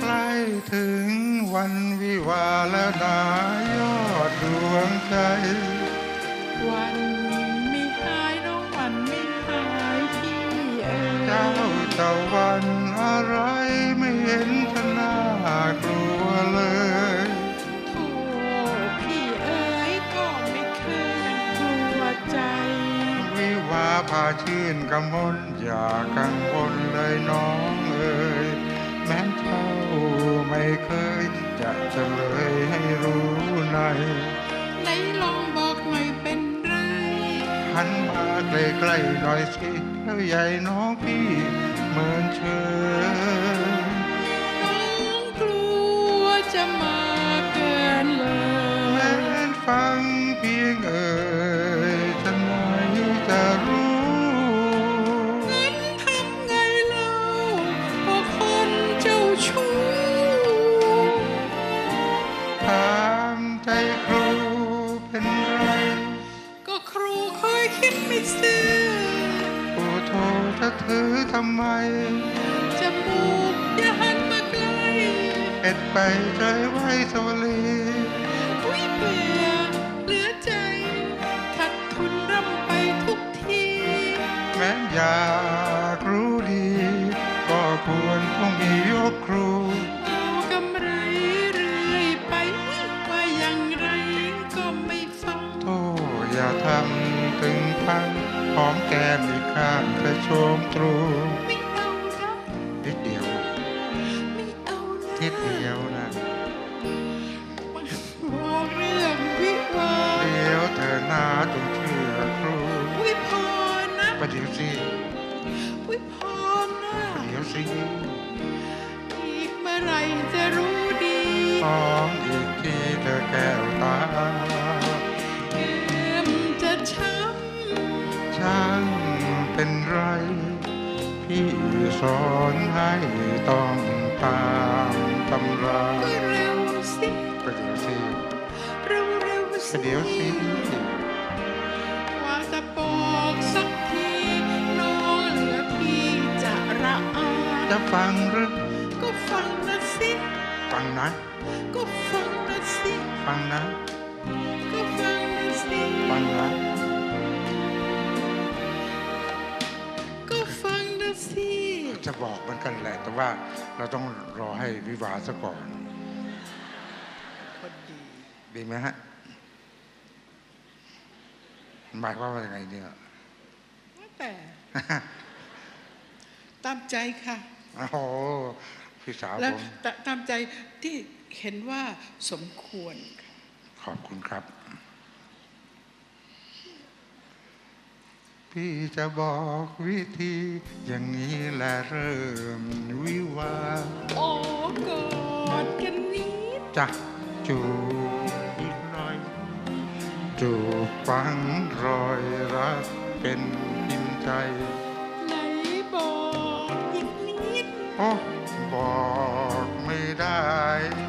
ใกล้ถึงวันวิวาห์แล้วนายอดดวงใจ วันไม่หายน้องวันไม่หายพี่เอ๋เจ้ายตะวันอะไรไม่เห็นจะน่ พาชื่นกำมลอย่ากังวลเลยน้องเอ๋ยแม้เจ้าไม่เคย จะเฉลยให้รู้ในไหนลองบอกหน่อยเป็นไรหันมาใกล้ๆหน่อยสิเท่าใหญ่น้องพี่เหมือนเชยน้องกลัวจะมาเกินเลแม้ยนฟังเพียง คยคิดไม่ซื่อโอ้โทจะถือทำไม จมูกอย่าหันมาใกล้เอ็ดไปใจไว้สวลีอุ้ยเบื่อเหลือใจขัดทุนร่ำไปทุกที แม้อยากรู้ดี ก็ควรต้องมียกครู ถึงพังหอมแก้มอีกข้างเธอโชมตรูไม่เอานะนิดเดียวไม่เอานะนิดเดียวนะบอกเรื่องวิวาห์เดี๋ยวเธอหน้าจงเชื่อครูอุ้ยพอนะประเดี๋ยวสิอุ้ยพอนะประเดี๋ยวสิอีกเมื่อไหรจะรู้ดีหอมอีกทีเธอแก้วตาเกมจะช้ ช่างเป็นไร พี่สอนให้ต้องตามตำราำก็เร็วสิประเดี๋ยวสิเร็วเร็วปสิระเดี๋ยวสิว่าจะบอกสักทีน้องเหลือพี่จะระอาจะฟังหรือก็ฟังนะสิ ฟังนะ ก็ฟังนะสิ ฟังนะ ก็ฟังนะสิ ฟังนะ บอกเหมือนกันแหละ แต่ว่าเราต้องรอให้วิวาห์ซะก่อนคนดีดีไหมฮะหมายความว่ายังไงเนี่ยแต่ ตามใจค่ะโอ้โหพี่สาวและผมตตามใจที่เห็นว่าสมควรค่ะขอบคุณครับ พี่จะบอกวิธี อย่างนี้แหละเริ่มวิวาห์โอ้กอดกันนิดจะจูบอีกหน่อย จูบฝังรอยรักเป็นพิมพ์ใจไหนบอกอีกนิด โอ้บอกไม่ได้อดหัวใจ